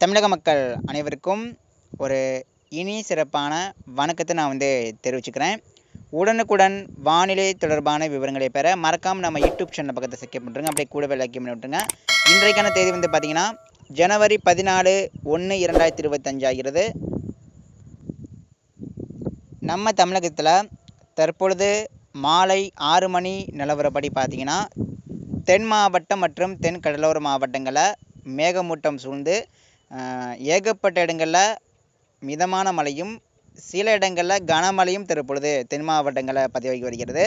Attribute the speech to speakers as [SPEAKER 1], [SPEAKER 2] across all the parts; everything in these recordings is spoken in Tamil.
[SPEAKER 1] தமிழக மக்கள் அனைவருக்கும் ஒரு இனி சிறப்பான வணக்கத்தை நான் வந்து தெரிவிச்சுக்கிறேன். உடனுக்குடன் வானிலை தொடர்பான விவரங்களை பெற மறக்காமல் நம்ம யூடியூப் சேனல் பக்கத்தை சப்ஸ்கிரைப் பண்ணுறங்க அப்படியே கூடவே லைக் பண்ணி விட்டுருங்க. இன்றைக்கான தேதி வந்து பார்த்திங்கன்னா ஜனவரி பதினாலு ஒன்று இரண்டாயிரத்தி இருபத்தஞ்சு ஆகிறது. நம்ம தமிழகத்தில் தற்பொழுது மாலை ஆறு மணி நிலவரப்படி பார்த்தீங்கன்னா தென் மாவட்டம் மற்றும் தென் கடலோர மாவட்டங்களில் மேகமூட்டம் சூழ்ந்து ஏகப்பட்ட இடங்களில் மிதமான மழையும் சில இடங்களில் கனமழையும் தற்பொழுது தென் மாவட்டங்களில் பதிவாகி வருகிறது.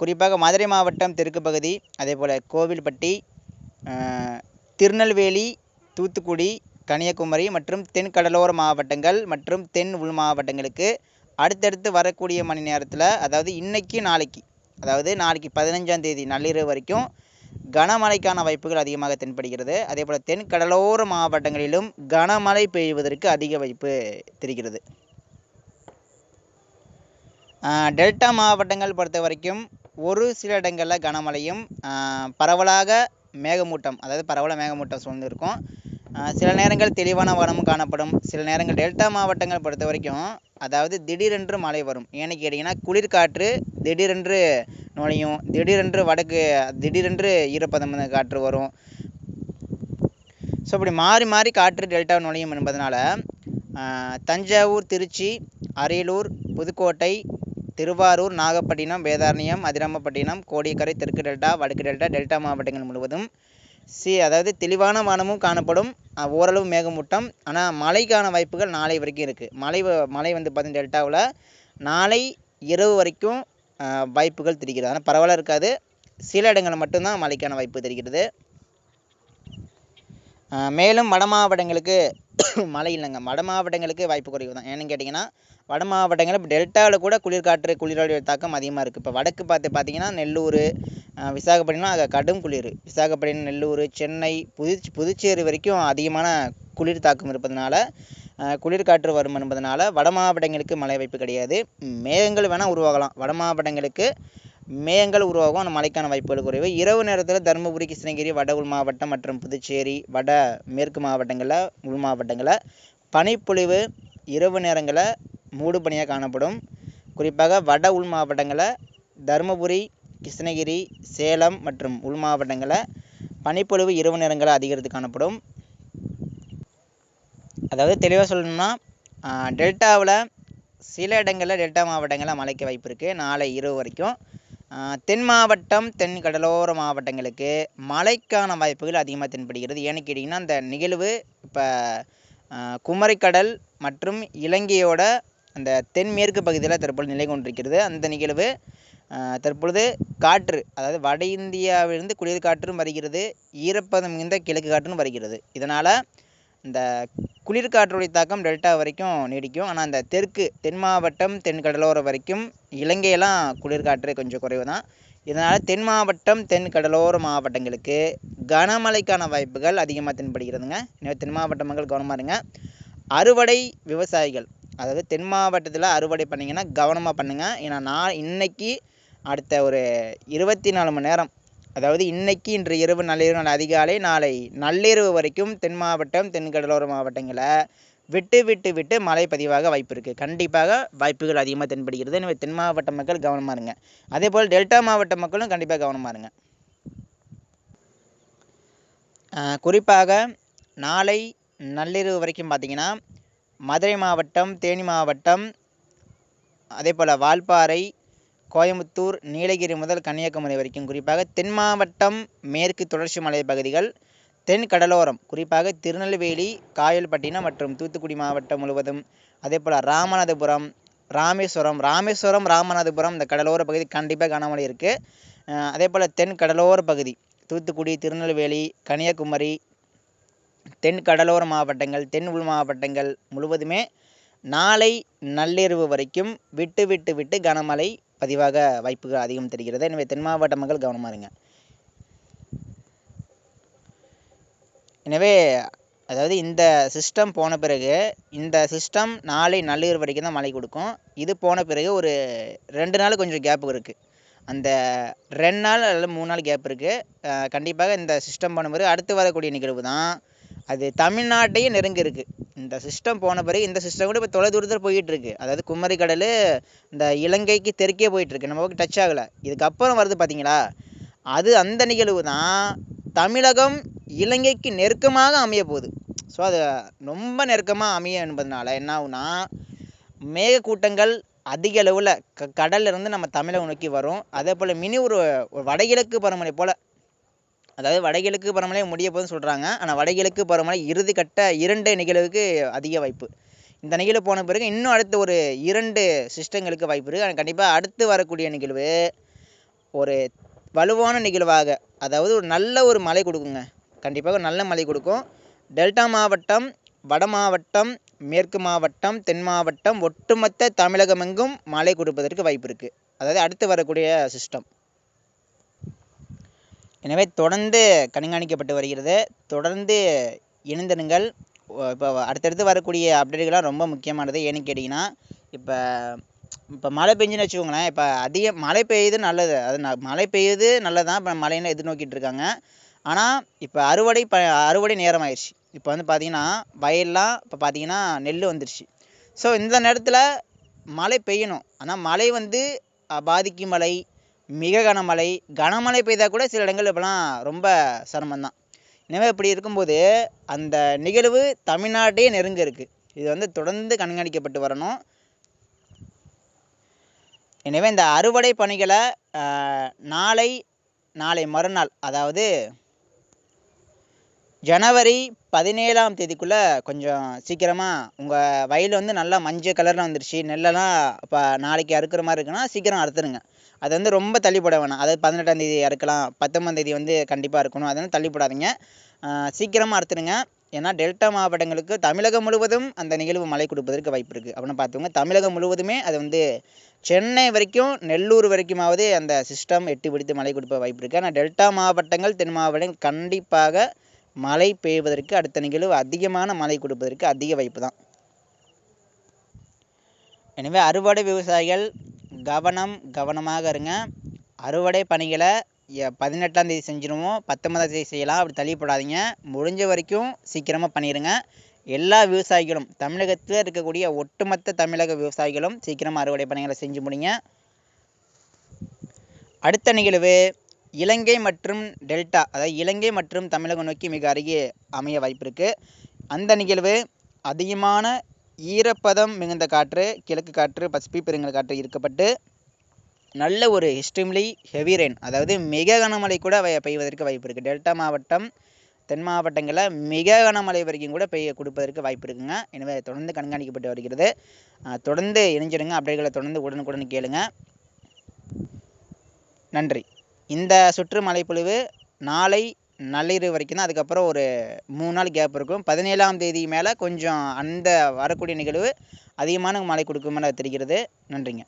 [SPEAKER 1] குறிப்பாக மதுரை மாவட்டம் தெற்கு பகுதி அதே போல் கோவில்பட்டி திருநெல்வேலி தூத்துக்குடி கன்னியாகுமரி மற்றும் தென் கடலோர மாவட்டங்கள் மற்றும் தென் உள் மாவட்டங்களுக்கு அடுத்தடுத்து வரக்கூடிய மணி நேரத்தில் அதாவது இன்றைக்கி நாளைக்கு அதாவது நாளைக்கு பதினஞ்சாம் தேதி நள்ளிரவு வரைக்கும் கனமழைக்கான வாய்ப்புகள் அதிகமாக தென்படுகிறது. அதே போல் தென் கடலோர மாவட்டங்களிலும் கனமழை பெய்வதற்கு அதிக வாய்ப்பு தெரிகிறது. ஆஹ் டெல்டா மாவட்டங்கள் பொறுத்த வரைக்கும் ஒரு சில இடங்களில் கனமழையும் ஆஹ் பரவலாக மேகமூட்டம் அதாவது பரவலாக மேகமூட்டம் சூழ்ந்து இருக்கும் சில நேரங்கள் தெளிவான வானமும் காணப்படும். சில நேரங்கள் டெல்டா மாவட்டங்கள் பொறுத்த வரைக்கும் அதாவது திடீரென்று மழை வரும். ஏன்னு கேட்டிங்கன்னா குளிர்காற்று திடீரென்று நுழையும். திடீரென்று வடக்கு திடீரென்று ஈரப்பதம் காற்று வரும். ஸோ இப்படி மாறி மாறி காற்று டெல்டா நுழையும் என்பதனால் தஞ்சாவூர் திருச்சி அரியலூர் புதுக்கோட்டை திருவாரூர் நாகப்பட்டினம் வேதாரண்யம் அதிராமப்பட்டினம் கோடியக்கரை தெற்கு டெல்டா வடக்கு டெல்டா டெல்டா மாவட்டங்கள் முழுவதும் சி அதாவது தெளிவான வானமும் காணப்படும் ஓரளவு மேகமூட்டம். ஆனால் மழைக்கான வாய்ப்புகள் நாளை வரைக்கும் இருக்குது மழை மழை வந்து பார்த்தீங்கன்னா டெல்டாவில் நாளை இரவு வரைக்கும் வாய்ப்புகள் தெரிகிறது. ஆனால் பரவாயில்ல இருக்காது. சில இடங்களில் மட்டும்தான் மழைக்கான வாய்ப்பு தெரிகிறது. மேலும் வட மாவட்டங்களுக்கு மழை இல்லைங்க. வட மாவட்டங்களுக்கு வாய்ப்பு குறைவு தான். ஏன்னு கேட்டிங்கன்னா வட மாவட்டங்கள் இப்போ டெல்டாவில் கூட குளிர்காற்று குளிரோடைய தாக்கம் அதிகமாக இருக்குது இப்போ வடக்கு பார்த்து பார்த்தீங்கன்னா நெல்லூர் விசாகப்பட்டினம் அங்கே கடும் குளிர். விசாகப்பட்டினம் நெல்லூர் சென்னை புதுச் புதுச்சேரி வரைக்கும் அதிகமான குளிர் தாக்கம் இருப்பதனால குளிர்காற்று வரும் என்பதனால வட மாவட்டங்களுக்கு மழை வாய்ப்பு கிடையாது. மேகங்கள் வேணால் உருவாகலாம். வட மாவட்டங்களுக்கு மேகங்கள் உருவாகும். அந்த மழைக்கான வாய்ப்புகள் குறைவு. இரவு நேரத்தில் தருமபுரி கிருஷ்ணகிரி வட உள் மாவட்டம் மற்றும் புதுச்சேரி வட மேற்கு மாவட்டங்களில் உள் மாவட்டங்களில் பனிப்பொழிவு இரவு நேரங்களில் மூடு பனியாக காணப்படும். குறிப்பாக வட உள் மாவட்டங்களில் தருமபுரி கிருஷ்ணகிரி சேலம் மற்றும் உள் மாவட்டங்களில் பனிப்பொழிவு இரவு நேரங்களில் அதிகரித்து காணப்படும். அதாவது தெளிவாக சொல்லணும்னா டெல்டாவில் சில இடங்களில் டெல்டா மாவட்டங்களில் மழைக்கு வாய்ப்பு இருக்குது நாளை இரவு வரைக்கும் தென் மாவட்டம் தென் கடலோர மாவட்டங்களுக்கு மழைக்கான வாய்ப்புகள் அதிகமாக தென்படுகிறது. ஏன்னு கேட்டிங்கன்னா அந்த நிகழ்வு இப்போ குமரிக்கடல் மற்றும் இலங்கையோட அந்த தென்மேற்கு பகுதியில் தற்பொழுது நிலை கொண்டிருக்கிறது. அந்த நிகழ்வு தற்பொழுது காற்று அதாவது வட இந்தியாவிலிருந்து குளிர் காற்றும் வருகிறது ஈரப்பதம் மிகுந்த கிழக்கு காற்றும் வருகிறது. இதனால் இந்த குளிர்காற்றுடைய தாக்கம் டெல்டா வரைக்கும் நீடிக்கும். ஆனால் அந்த தெற்கு தென் மாவட்டம் தென் கடலோரம் வரைக்கும் இலங்கையெல்லாம் குளிர்காற்று கொஞ்சம் குறைவு தான் இதனால் தென் மாவட்டம் தென் கடலோர மாவட்டங்களுக்கு கனமழைக்கான வாய்ப்புகள் அதிகமாக தென்படுகிறதுங்க. எனவே தென் மாவட்ட மக்கள் கவனமாக இருங்க. அறுவடை விவசாயிகள் அதாவது தென் மாவட்டத்தில் அறுவடை பண்ணிங்கன்னா கவனமாக பண்ணுங்கள் ஏன்னா நான் இன்னைக்கு அடுத்த ஒரு இருபத்தி நாலு மணி நேரம் அதாவது இன்னைக்கு இன்று இரவு நள்ளிரவு நாள் அதிகாலை நாளை நள்ளிரவு வரைக்கும் தென் மாவட்டம் தென் கடலோர மாவட்டங்களை விட்டு விட்டு விட்டு மழை பதிவாக வாய்ப்பு இருக்குது கண்டிப்பாக வாய்ப்புகள் அதிகமாக தென்படுகிறது. எனவே தென் மாவட்ட மக்கள் கவனமாக இருங்க. அதே போல் டெல்டா மாவட்ட மக்களும் கண்டிப்பாக கவனமாக இருங்க. குறிப்பாக நாளை நள்ளிரவு வரைக்கும் பார்த்தீங்கன்னா மதுரை மாவட்டம் தேனி மாவட்டம் அதே போல் வால்பாறை கோயம்புத்தூர் நீலகிரி முதல் கன்னியாகுமரி வரைக்கும் குறிப்பாக தென் மாவட்டம் மேற்கு தொடர்ச்சி மலை பகுதிகள் தென் கடலோரம் குறிப்பாக திருநெல்வேலி காயல்பட்டினம் மற்றும் தூத்துக்குடி மாவட்டம் முழுவதும். அதே போல் ராமநாதபுரம் ராமேஸ்வரம் ராமேஸ்வரம் ராமநாதபுரம் இந்த கடலோர பகுதி கண்டிப்பாக காணாமல் இருக்குது அதே போல் தென் கடலோர பகுதி தூத்துக்குடி திருநெல்வேலி கன்னியாகுமரி தென் கடலோர மாவட்டங்கள் தென் உள் மாவட்டங்கள் முழுவதுமே நாளை நள்ளிரவு வரைக்கும் விட்டு விட்டு விட்டு கனமழை பதிவாக வாய்ப்புகள் அதிகம் தெரிகிறது. எனவே தென் மாவட்ட மக்கள் கவனமாக இருங்க. எனவே அதாவது இந்த சிஸ்டம் போன பிறகு இந்த சிஸ்டம் நாளை நள்ளிரவு வரைக்கும் தான் மழை கொடுக்கும். இது போன பிறகு ஒரு ரெண்டு நாள் கொஞ்சம் கேப் இருக்குது அந்த ரெண்டு நாள் அல்லது மூணு நாள் கேப் இருக்குது கண்டிப்பாக இந்த சிஸ்டம் போன பிறகு அடுத்து வரக்கூடிய நிகழ்வு தான். அது தமிழ்நாட்டையும் நெருங்கி இருக்குது இந்த சிஸ்டம் போன பிறகு இந்த சிஸ்டம் கூட இப்போ தொலை தூரத்தில் போயிட்டுருக்கு அதாவது குமரி கடல் இந்த இலங்கைக்கு தெற்கே போயிட்டுருக்கு நம்ம டச் ஆகலை. இதுக்கப்புறம் வருது பார்த்தீங்களா அது அந்த நிகழ்வு தான். தமிழகம் இலங்கைக்கு நெருக்கமாக அமைய போகுது ஸோ அது ரொம்ப நெருக்கமாக அமைய என்பதனால என்ன ஆகுனா மேகக்கூட்டங்கள் அதிக அளவில் க கடல்லேருந்து நம்ம தமிழகம் நோக்கி வரும். அதே போல் மினி ஒரு வடகிழக்கு பருவமழை போல் அதாவது வடகிழக்கு பருவமழை முடிய போகுதுன்னு சொல்கிறாங்க ஆனால் வடகிழக்கு பருவமழை இறுதி கட்ட இரண்டு நிகழ்வுக்கு அதிக வாய்ப்பு. இந்த நிகழ்வு போன பிறகு இன்னும் அடுத்த ஒரு இரண்டு சிஸ்டங்களுக்கு வாய்ப்பு இருக்குது ஆனால் கண்டிப்பாக அடுத்து வரக்கூடிய நிகழ்வு ஒரு வலுவான நிகழ்வாக அதாவது ஒரு நல்ல ஒரு மழை கொடுக்குங்க. கண்டிப்பாக ஒரு நல்ல மழை கொடுக்கும். டெல்டா மாவட்டம் வட மாவட்டம் மேற்கு மாவட்டம் தென் மாவட்டம் ஒட்டுமொத்த தமிழகமெங்கும் மழை கொடுப்பதற்கு வாய்ப்பு இருக்குது அதாவது அடுத்து வரக்கூடிய சிஸ்டம் எனவே தொடர்ந்து கண்காணிக்கப்பட்டு வருகிறது. தொடர்ந்து இணைந்திருங்கள். இப்போ அடுத்தடுத்து வரக்கூடிய அப்டேட்டுகள்லாம் ரொம்ப முக்கியமானது. ஏன்னு கேட்டிங்கன்னா இப்போ இப்போ மழை பெஞ்சுன்னு வச்சுக்கோங்களேன் இப்போ அதிக மழை பெய்யுது நல்லது. அது ந மழை பெய்யுது நல்லது தான் இப்போ மழைன்னு எதிர்நோக்கிட்டு இருக்காங்க ஆனால் இப்போ அறுவடை ப அறுவடை நேரம் ஆயிடுச்சு இப்போ வந்து பார்த்தீங்கன்னா வயல்லாம் இப்போ பார்த்தீங்கன்னா நெல் வந்துருச்சு. ஸோ இந்த நேரத்தில் மழை பெய்யணும். ஆனால் மழை வந்து பாதிக்கும் மழை மிக கனமழை கனமழை பெய்தால் கூட சில இடங்கள் இப்போலாம் ரொம்ப சிரமம்தான். எனவே இப்படி இருக்கும்போது அந்த நிகழ்வு தமிழ்நாட்டையே நெருங்க இருக்குது இது வந்து தொடர்ந்து கண்காணிக்கப்பட்டு வரணும். எனவே இந்த அறுவடை பணிகளை நாளை நாளை மறுநாள் அதாவது ஜனவரி பதினேழாம் தேதிக்குள்ளே கொஞ்சம் சீக்கிரமாக உங்கள் வயல் வந்து நல்லா மஞ்சள் கலரில் வந்துருச்சு நெல்லெல்லாம் இப்போ நாளைக்கு அறுக்கிற மாதிரி இருக்குன்னா சீக்கிரம் அறுத்துருங்க. அது வந்து ரொம்ப தள்ளிப்பட வேணாம். அதாவது பதினெட்டாம் தேதி அறுக்கலாம் பத்தொம்பதாம் தேதி வந்து கண்டிப்பாக இருக்கணும் அதனால் வந்து போடாதீங்க சீக்கிரமாக அறுத்துருங்க. ஏன்னா டெல்டா மாவட்டங்களுக்கு தமிழகம் முழுவதும் அந்த நிகழ்வு மழை கொடுப்பதற்கு வாய்ப்பு இருக்குது அப்படின்னு பார்த்தவங்க தமிழகம் முழுவதுமே அது வந்து சென்னை வரைக்கும் நெல்லூர் வரைக்குமாவது அந்த சிஸ்டம் எட்டி பிடித்து மழை கொடுப்ப வாய்ப்பு இருக்குது ஆனால் டெல்டா மாவட்டங்கள் தென் மாவட்டங்கள் கண்டிப்பாக மழை பெய்வதற்கு அடுத்த நிகழ்வு அதிகமான மழை கொடுப்பதற்கு அதிக வாய்ப்பு தான். எனவே அறுவடை விவசாயிகள் கவனம் கவனமாக இருங்க. அறுவடை பணிகளை பதினெட்டாம் தேதி செஞ்சிருவோம். பத்தொன்பதாம் தேதி செய்யலாம். அப்படி தள்ளி போடாதீங்க முடிஞ்ச வரைக்கும் சீக்கிரமாக பண்ணிடுங்க எல்லா விவசாயிகளும் தமிழகத்தில் இருக்கக்கூடிய ஒட்டுமொத்த தமிழக விவசாயிகளும் சீக்கிரமாக அறுவடை பணிகளை செஞ்சு முடிங்க. அடுத்த நிகழ்வு இலங்கை மற்றும் டெல்டா அதாவது இலங்கை மற்றும் தமிழகம் நோக்கி மிக அருகே அமைய வாய்ப்பு இருக்குது அந்த நிகழ்வு அதிகமான ஈரப்பதம் மிகுந்த காற்று கிழக்கு காற்று பசிபிக் பெருங்கல் காற்று ஈர்க்கப்பட்டு நல்ல ஒரு எக்ஸ்ட்ரீம்லி ஹெவி ரெயின் அதாவது மிக கனமழை கூட பெய்வதற்கு வாய்ப்பு இருக்குது டெல்டா மாவட்டம் தென் மாவட்டங்களில் மிக கனமழை வரைக்கும் கூட பெய்ய கொடுப்பதற்கு வாய்ப்பு இருக்குங்க. எனவே தொடர்ந்து கண்காணிக்கப்பட்டு வருகிறது. தொடர்ந்து இணைஞ்சிடுங்க. அப்டேட்களை தொடர்ந்து உடனுக்குடன் கேளுங்க. நன்றி. இந்த சுற்று மழைப்பொழிவு நாளை நள்ளிரவு வரைக்கும் தான். அதுக்கப்புறம் ஒரு மூணு நாள் கேப் இருக்கும். பதினேழாம் தேதி மேலே கொஞ்சம் அந்த வரக்கூடிய நிகழ்வு அதிகமான மழை கொடுக்கும் என தெரிகிறது. நன்றிங்க.